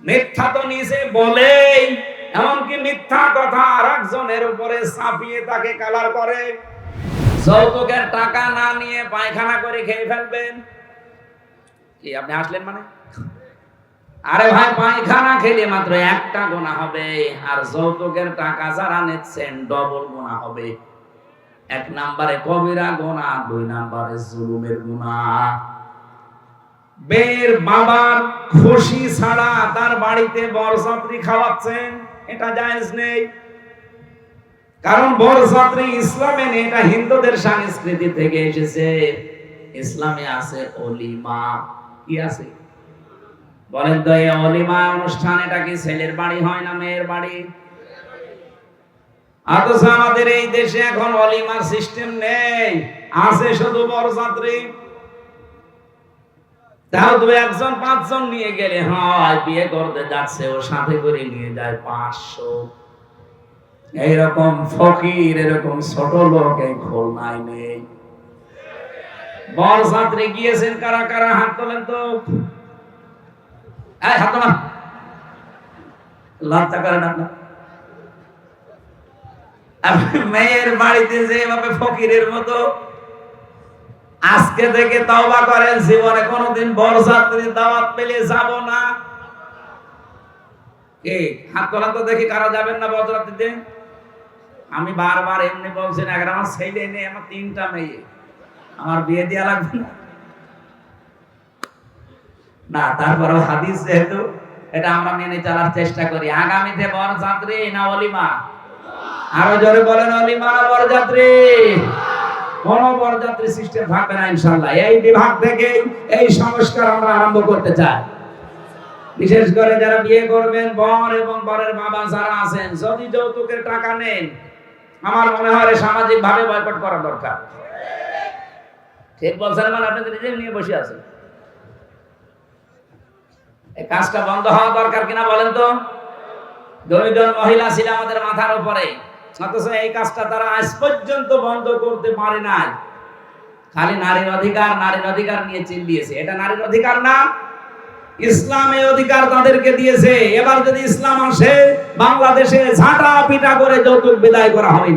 মিথ্যা তো নিজে বলেই, এমনকি মিথ্যা কথা আর একজনের উপরে চাপিয়ে তাকে কালার করে। যৌতুকের টাকা না নিয়ে পায়খানা করে খেয়ে ফেলবেন। কি, আপনি আসলেন মানে? আরে ভাই, পায়খানা খেলে মাত্র একটা গোনা হবে, আর যৌতুকের টাকা যারা নিচ্ছেন ডবল গোনা হবে। এক নাম্বারে কবিরা গোনা, দুই নাম্বারে জুলুমের গোনা। বের বাবার খুশি ছাড়া তার বাড়িতে বরযাত্রী খাওয়াচ্ছেন, এটা জায়েজ নেই। কারণ বরযাত্রী ইসলামে নেই, এটা হিন্দুদের সংস্কৃতি থেকে এসেছে। ইসলামে আছে অলিমা। কি আছে? বলেন তো, এই অলিমা অনুষ্ঠান, এটা কি ছেলের বাড়ি হয় না মেয়ের বাড়ি? অথচ আমাদের এই দেশে এখন অলিমার সিস্টেম নেই। আছে শুধু বরযাত্রী। তাও দু একজন, পাঁচজন নিয়ে গেলে, হয়, বিয়ে করতে যাচ্ছে, ও সাথে করে নিয়ে যায় পাঁচশো। এইরকম ফকির, এরকম ছোট লোক এই নেই। গিয়েছেন কারা কারা? হাত তোলেন তো। এই, হাত তোলা। লজ্জা করেন আপনার। মেয়ের বাড়িতে যেভাবে ফকিরের মতো আজকে থেকে তওবা করেন, জীবনে কোনোদিন বরযাত্রীর দাওয়াত পেলে যাব না। কে? হাত তোলা তো দেখি কারা যাবেন না বরযাত্রীতে? আমি বারবার এমনি বলছি না আমার ছেলে নেই আমার তিনটা মেয়ে। আমার বিয়ে দেওয়া লাগবে না। না, তারপরেও হাদিস যেহেতু, এটা আমরা মেনে চলার চেষ্টা করি। আগামীতে বরযাত্রী না অলিমা? আরও জোরে বলেন, অলিমা না বরযাত্রী? কোন বরযাত্রী সিস্টেম থাকবে না ইনশাল্লাহ এই বিভাগ থেকে এই সংস্কার আমরা আরম্ভ করতে চাই। বিশেষ করে যারা বিয়ে করবেন, বর এবং বরের বাবা যারা আছেন, যদি যৌতুকের টাকা নেন, আমার মনে হয় সামাজিক ভাবে বয়কট করা দরকার। ঠিক বলছেন মানে আপনি নিজে নিয়ে বসে আছেন। এই কাজটা বন্ধ হওয়া দরকার কিনা বলেন তো? দুইজন মহিলা ছিল আমাদের মাথার উপরে। অথচ এই কাজটা তারা আজ পর্যন্ত বন্ধ করতে পারে নাই। খালি নারীর অধিকার নারীর অধিকার নিয়ে চিল্লিয়েছে। এটা নারীর অধিকার না ইসলামে অধিকার তাদেরকে দিয়েছে। এবার যদি ইসলাম আসে, বাংলাদেশে ঝাঁটা পিটা করে যৌতুক বিদায় করা হবে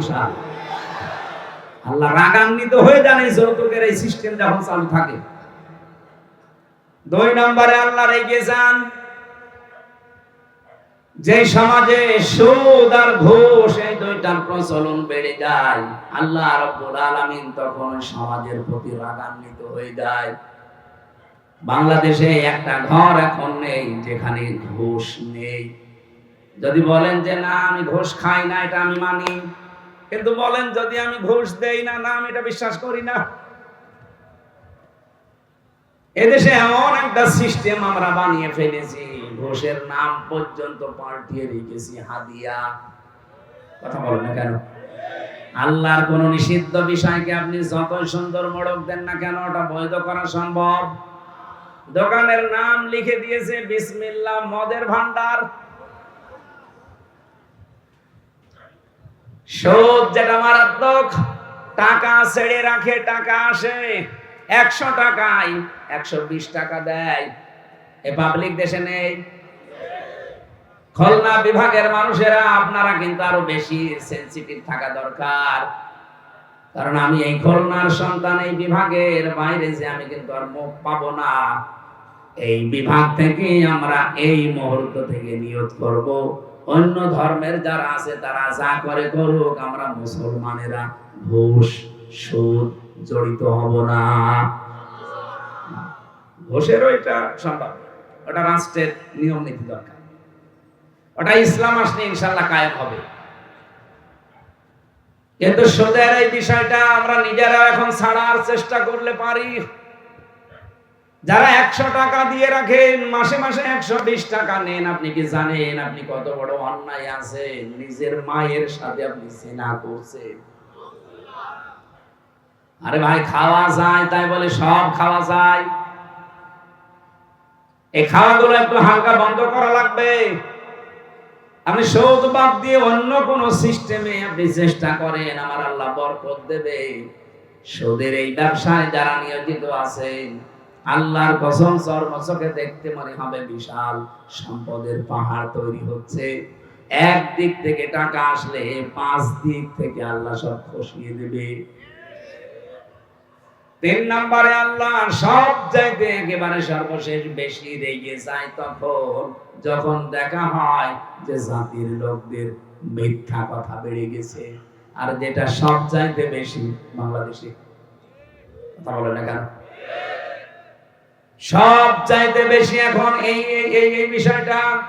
আল্লাহ রাগান্বিত হয়ে যান এই যৌতুকের, এই সিস্টেম যখন চালু থাকে। দুই নম্বরে আল্লাহ রেগে যান যে সমাজে সুদ আর ঘুষ, এই দুইটার প্রচলন বেড়ে যায়। আল্লাহ রব্বুল আলামিন তখন সমাজের প্রতি রাগান্বিত হয়ে যায়। বাংলাদেশে একটা ঘর এখন নেই, যেখানে ঘুষ নেই। যদি বলেন যে, না, আমি ঘুষ খাই না, এটা আমি মানি। কিন্তু বলেন, যদি আমি ঘুষ দেই না না, আমি এটা বিশ্বাস করি না। এদেশে এমন একটা সিস্টেম আমরা বানিয়ে ফেলেছি। ঘোষের নাম পর্যন্ত পাল্টিয়ে রেখেছি, হাদিয়া। কথা বলেন না কেন? আল্লাহর কোন নিষিদ্ধ বিষয়কে আপনি যত সুন্দর মোড়ক দেন না কেন, ওটা বৈধ করা সম্ভব? দোকানের নাম লিখে দিয়েছে, বিসমিল্লাহ, মদের ভান্ডার সুদ যেটা মারাত্মক, টাকা ছেড়ে রাখে, টাকা আসে। একশো টাকায় একশো বিশ টাকা দেয়। এ পাবলিক দেশে নেই। খুলনা বিভাগের মানুষেরা, আপনারা কিন্তু আরও বেশি সেন্সিটিভ থাকা দরকার। কারণ আমি এই খুলনার সন্তান, এই বিভাগের বাইরে যে আমি কিন্তু আর মুখ পাবো না, এই বিভাগ থেকে আমরা এই মুহূর্ত থেকে নিয়ত করব। অন্য ধর্মের যারা আছে, তারা যা করে করুক, আমরা মুসলমানেরা ঘুষ, সুদ জড়িত হব না। ঘোষেরও এটা সম্ভব। ওটা রাষ্ট্রের নিয়ম নীতি দরকার। ওটা ইসলাম আসলে ইনশাল্লাহ কায়েম হবে। কিন্তু সুদের এই বিষয়টা আমরা নিজেরা এখন ছাড়ার চেষ্টা করলে পারি। যারা একশো টাকা দিয়ে রাখেন, মাসে মাসে একশো বিশ টাকা নেন, আপনি কি জানেন আপনি কত বড় অন্যায় আছে? নিজের মায়ের সাথে আপনি সেনা করছেন। আরে ভাই, খাওয়া যায়, তাই বলে সব খাওয়া যায়। এই খাওয়াগুলো একটু হালকা বন্ধ করা লাগবে। আপনি সৌদ বাদ দিয়ে অন্য কোন সিস্টেমে আপনি চেষ্টা করেন, আমার আল্লাহ বরকত দেবে। সুদের এই ব্যবসায় যারা নিয়োজিত আছেন, আল্লাহর কসম চর্মচকে দেখতে মনে হবে বিশাল সম্পদের পাহাড় তৈরি হচ্ছে। এক দিক থেকে টাকা আসলে, পাঁচ দিক থেকে আল্লাহ সব খসিয়ে দেবে। তিন নম্বরে আল্লাহ সব চাইতে একেবারে সর্বশেষ বেশি রেগে যায় তখন, যখন দেখা হয় যে জাতির লোকদের মিথ্যা কথা বেড়ে গেছে। আর যেটা সব চাইতে বেশি, বাংলাদেশে। কথা বলে না কেন? সব চাইতে বেশি এখন এই, এই- এই বিষয়টা।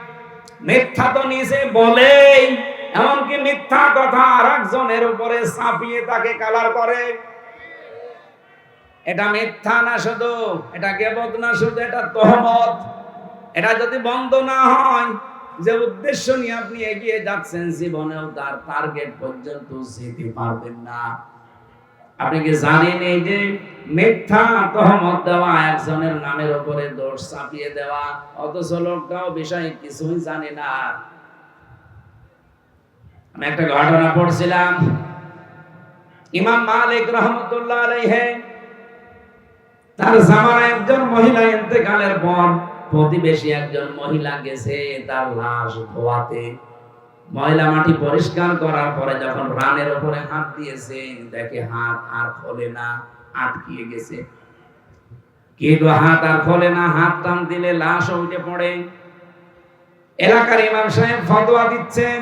মিথ্যা তো নিজে বলেই, এমনকি মিথ্যা কথা আর একজনের উপরে চাপিয়ে তাকে কালার করে। এটা মিথ্যা না শুধু, এটা গেবত না শুধু, এটা তহমত। এটা যদি বন্ধ না হয়, যে উদ্দেশ্য নিয়ে আপনি এগিয়ে যাচ্ছেন, জীবনেও তার টার্গেট পর্যন্ত যেতে পারবেন না। আপনি কি জানেন এই যে মিথ্যা তহমত দেওয়া, একজনের নামের উপরে দোষ চাপিয়ে দেওয়া? অথচ লোকটাও বিষয় কিছুই জানে না। আমি একটা ঘটনা পড়ছিলাম। ইমাম মালিক রহমতুল্লাহ আলাইহি তার জামানা একজন মহিলা ইন্তেকালের পর প্রতিবেশী একজন মহিলা গেছে তার লাশ ধোয়াতে। ময়লা মাটি পরিষ্কার করার পরে যখন রানের উপরে হাত দিয়েছে, দেখে হাত আর খোলে না, আটকিয়ে গেছে। কিন্তু হাত আর খোলে না, হাত টান দিলে লাশ উঠে পড়ে। এলাকার ইমাম সাহেব ফতোয়া দিচ্ছেন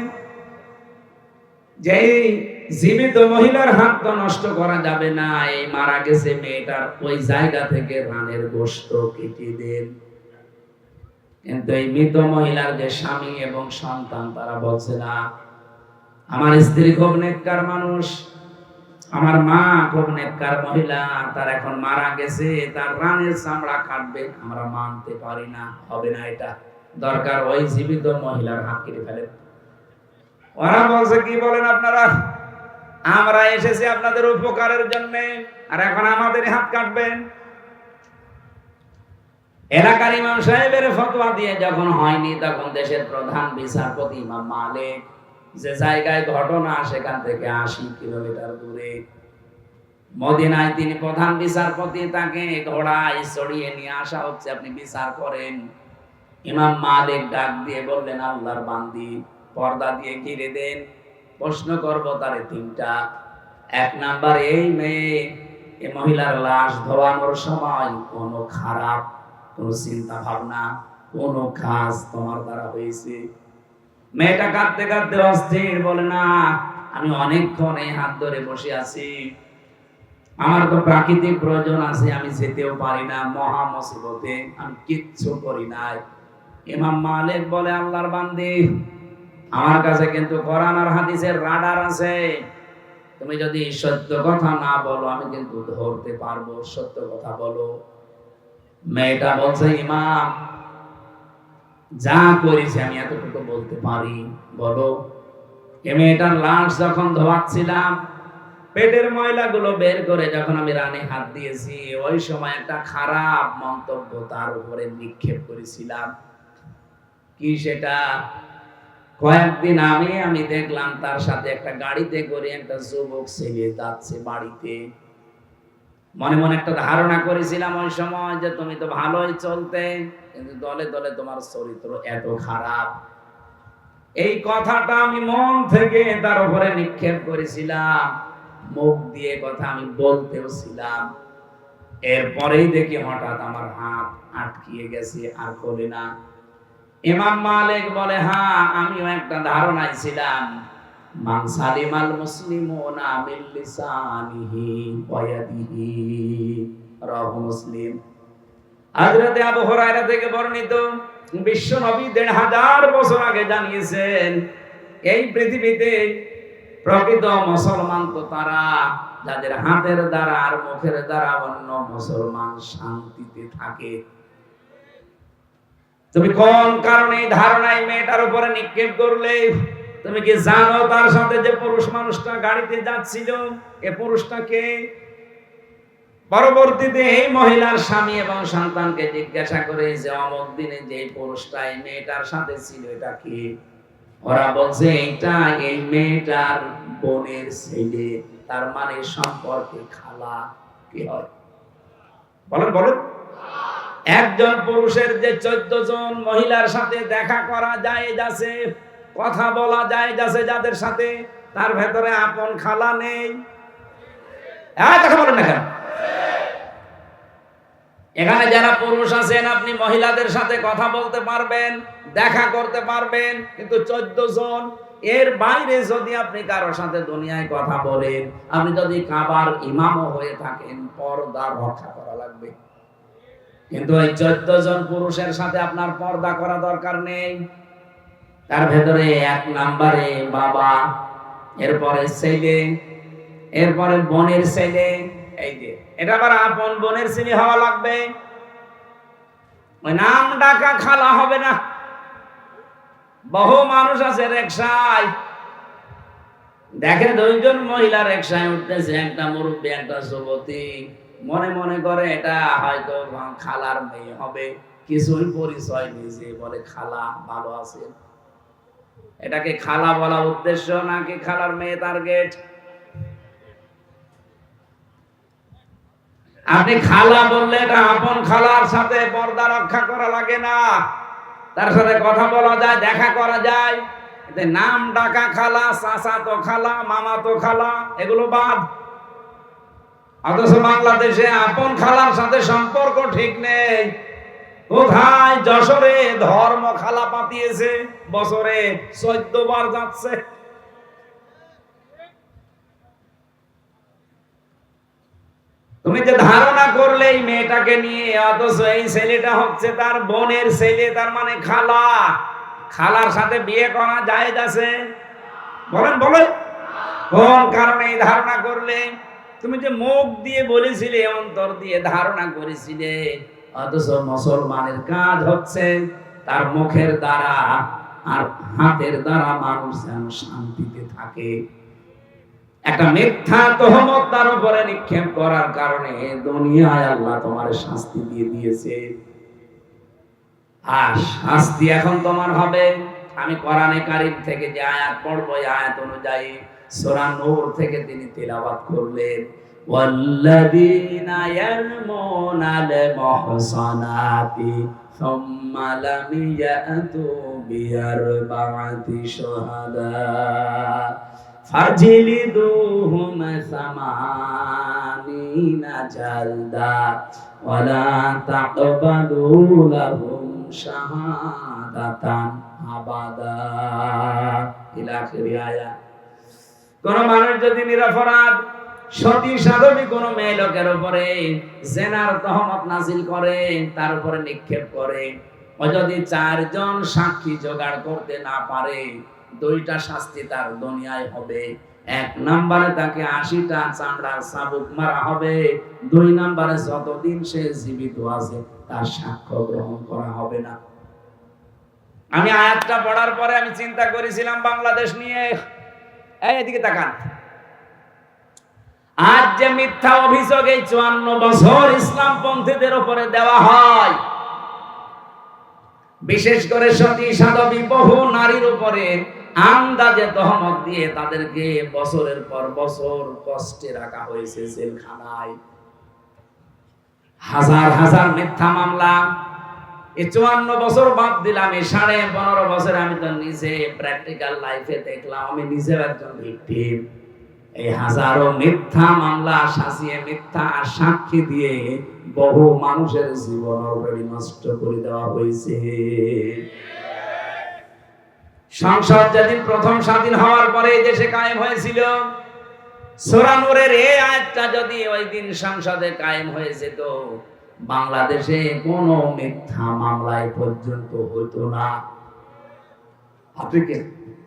যে এই জীবিত মহিলার হাত তো নষ্ট করা যাবে না। এই মারা গেছে মেয়েটার, ওই জায়গা থেকে রানের গোস্ত কেটে দেন। কিন্তু এই মৃত মহিলার যে স্বামী এবং সন্তান, তারা বলছে, না, আমার স্ত্রী খুব নেককার মানুষ, আমার মা খুব নেককার মহিলা, তার এখন মারা গেছে, তার রানের চামড়া কাটবে, আমরা মানতে পারি না, হবে না এটা। দরকার ওই জীবিত মহিলার হাত কেটে ফেলে ওরা বলছে, কি বলেন আপনারা? আমরা এসেছি আপনাদের উপকারের জন্য, আর এখন আমাদের হাত কাটবেন। এলাকার ইমাম সাহেবের ফতোয়া দিয়ে যখন হয়নি, তখন দেশের প্রধান বিচারপতি ইমাম মালিক যে জায়গায় ঘটনা, সেখান থেকে আশি কিলোমিটার দূরে। মদিনায় তিনি প্রধান বিচারপতি, তাকে ঘোড়ায় চড়িয়ে নিয়ে আসা হচ্ছে, আপনি বিচার করেন। ইমাম মালিক ডাক দিয়ে বললেন, আল্লাহর বান্দি, পর্দা দিয়ে ঘিরে দেন। প্রশ্ন করব তারে তিনটা। এক নাম্বার, এই মেয়ে এই মহিলার লাশ ধোয়ানোর সময় কোনো খারাপ, কোনো চিন্তা ভাবনা কোনো কাজ তোমার দ্বারা হয়েছে? মেয়েটা কাঁদতে কাঁদতে অস্থির, বলে, না, আমি অনেকক্ষণ এই হাত ধরে বসে আছি। আমার তো প্রাকৃতিক প্রয়োজন আছে, আমি যেতেও পারি না, মহা মুসিবতে, আমি কিচ্ছু করি নাই। ইমাম মালিক বলে, আল্লাহর বান্দি আমার কাছে কিন্তু কোরআন আর হাদিসের রাডার আছে। তুমি যদি সত্য কথা না বলো, আমি কিন্তু ধরতে পারব। সত্য কথা বলো। মেয়েটা বলছে, ইমাম, যা করেছি আমি এতটুকু বলতে পারি। বলো। এ মেয়েটার লাশ যখন ধোয়াচ্ছিলাম, পেটের ময়লাগুলো বের করে যখন আমি রানে হাত দিয়েছি, ওই সময় একটা খারাপ মন্তব্য তার উপরে নিক্ষেপ করেছিলাম। কি সেটা? কয়েকদিন আমি আমি দেখলাম তার সাথে একটা গাড়িতে করে একটা যুবক ছেলে যাচ্ছে বাড়িতে। মনে মনে একটা ধারণা করেছিলাম ওই সময় যে তুমি তো ভালোই চলতে, কিন্তু দলে দলে তোমার চরিত্র এত খারাপ। এই কথাটা আমি মন থেকে তার উপরে নিক্ষেপ করেছিলাম। মুখ দিয়ে কথা আমি বলতেও ছিলাম। এরপরেই দেখি হঠাৎ আমার হাত আটকিয়ে গেছে আর করে না। ইমাম মালিক বলে হ্যাঁ আমিও একটা ধারণায় ছিলাম মান সালিমাল মুসলিমুনা মিন লিসানিহি ওয়া মুসলিম। হযরতে আবু হুরায়রা থেকে বর্ণিত, বিশ্ব নবী দেড় হাজার বছর আগে জানিয়েছেন, এই পৃথিবীতে প্রকৃত মুসলমান তো তারা, যাদের হাতের দ্বারা আর মুখের দ্বারা অন্য মুসলমান শান্তিতে থাকে। তুমি কোন কারণে ধারণায় মেয়েটার উপরে নিক্ষেপ করলে? তুমি কি জানো তার সাথে যে পুরুষ মানুষটা গাড়িতে যাচ্ছিল? এ পুরুষটাকে পরবর্তীতে এই মহিলার স্বামী এবং সন্তানকে জিজ্ঞাসা করে যে, অমক দিনে যে পুরুষটা এই মেয়েটার সাথে ছিল, এটা কি? ওরা বলছে এটা এই মেয়েটার বোনের ছেলে। তার মানে সম্পর্কে খালা কি হয়? বলেন বলেন। একজন পুরুষের যে চোদ্দ জন মহিলার সাথে দেখা করা যায় আছে, কথা বলা যায় আছে যাদের সাথে, তার ভেতরে আপন খালা নেই। কথা বলেন এখানে যারা পুরুষ আছেন, আপনি মহিলাদের সাথে কথা বলতে পারবেন, দেখা করতে পারবেন, কিন্তু চোদ্দ জন, এর বাইরে যদি আপনি কারোর সাথে দুনিয়ায় কথা বলেন, আপনি যদি কাবার ইমামও হয়ে থাকেন, পর্দা রক্ষা করা লাগবে। কিন্তু ওই চোদ্দ জন পুরুষের সাথে আপনার পর্দা করা দরকার নেই। তার ভেতরে এক নাম্বারে বাবা, এরপরে ছেলে, এরপরে বোনের ছেলে, এই যে, এটা আবার আপন বোনের ছেলে হওয়া লাগবে। ওই নাম ডাকা খালা হবে না। বহু মানুষ আছে রেকশায়। দেখে দুইজন মহিলা রেকশায় উঠতেছে, একটা মুরব্বী, একটা যুবতী। মনে মনে করে, এটা হয়তো খালার মেয়ে হবে। কিছুই পরিচয় নিজে বলে, খালা ভালো আছে। এটাকে খালা বলা উদ্দেশ্য নাকি খালার মেয়ে টার্গেট? আপনি খালা বললে এটা আপন খালার সাথে পর্দা রক্ষা করা লাগে না। তার সাথে কথা বলা যায়, দেখা করা যায়। নাম ডাকা খালা, চাচা তো খালা, মামা তো খালা, এগুলো বাদ। অথচ বাংলাদেশে আপন খালার সাথে সম্পর্ক ঠিক নেই। কোথায় যশোরে ধর্ম খালা পাতিয়েছে? বছরে চোদ্দ বার যাচ্ছে। তুমি যে ধারণা করলে এই মেয়েটাকে নিয়ে, অথচ এই ছেলেটা হচ্ছে তার বোনের ছেলে, তার মানে খালা। খালার সাথে বিয়ে করা যায় আছে? বলেন বলেন। কোন কারণে এই ধারণা করলে? তুমি যে মুখ দিয়ে বলেছিলে অন্তর দিয়ে ধারণা করেছিলে, অথচ মুসলমানের কাজ হচ্ছে তার মুখের দ্বারা আর হাতের দ্বারা মানুষ যেন শান্তিতে থাকে। একটা মিথ্যা তহমত তার উপরে নিক্ষেপ করার কারণে দুনিয়ায় আল্লাহ তোমার শাস্তি দিয়ে দিয়েছে। আর শাস্তি এখন তোমার হবে। আমি কোরআনে কারিম থেকে যে আয়াত পড়ব আয়াত অনুযায়ী সূরা নূর থেকে তিনি তেলাওয়াত করলেন والذين يرمون المحصنات ثم لم يأتوا بأربعة شهداء فاجلدوهم ثمانين جلدا ولا تقبلوا لهم شهادة أبدا إلى آخر آية কোন মানুষ যদি নিরপরাধ, সতী সাধবী কোন মেয়ে লোকের উপরে জেনার তহমত নাজিল করে, তার উপরে নিক্ষেপ করে। ও যদি চারজন সাক্ষী জোগাড় করতে না পারে, দুইটা শাস্তি তার দুনিয়ায় হবে। এক তাকে আশিটা চামড়ার মারা হবে। দুই নম্বরে যতদিন সে জীবিত আছে, তার সাক্ষ্য গ্রহণ করা হবে না। আমি আয়াতটা পড়ার পরে আমি চিন্তা করেছিলাম বাংলাদেশ নিয়ে। এদিকে তাকান। আজ যে মিথ্যা অভিযোগ এই চুয়ান্ন বছর ইসলাম পন্থীদের উপরে দেওয়া হয় বিশেষ করে সতী সাধবী বহু নারীর উপরে আন্দাজে তহমত দিয়ে তাদেরকে বছরের পর বছর কষ্টে রাখা হয়েছে জেলখানায়। হাজার হাজার মিথ্যা মামলা এই চুয়ান্ন বছর বাদ দিলাম, এই সাড়ে পনেরো বছর আমি তো নিজে প্র্যাকটিক্যাল লাইফে দেখলাম, আমি একজন এই হাজারো মিথ্যা মামলা, সাজিয়ে মিথ্যা সাক্ষী দিয়ে বহু মানুষের জীবন অলরেডি নষ্ট করে দেওয়া হয়েছে। সংসদ যেদিন প্রথম স্বাধীন হওয়ার পরে দেশে কায়েম হয়েছিল সোরানুরের এই আয়াতটা যদি ওই দিন সংসদে কায়েম হয়েছে তো বাংলাদেশে কোনো মিথ্যা মামলায় পর্যন্ত হতো না। আপনি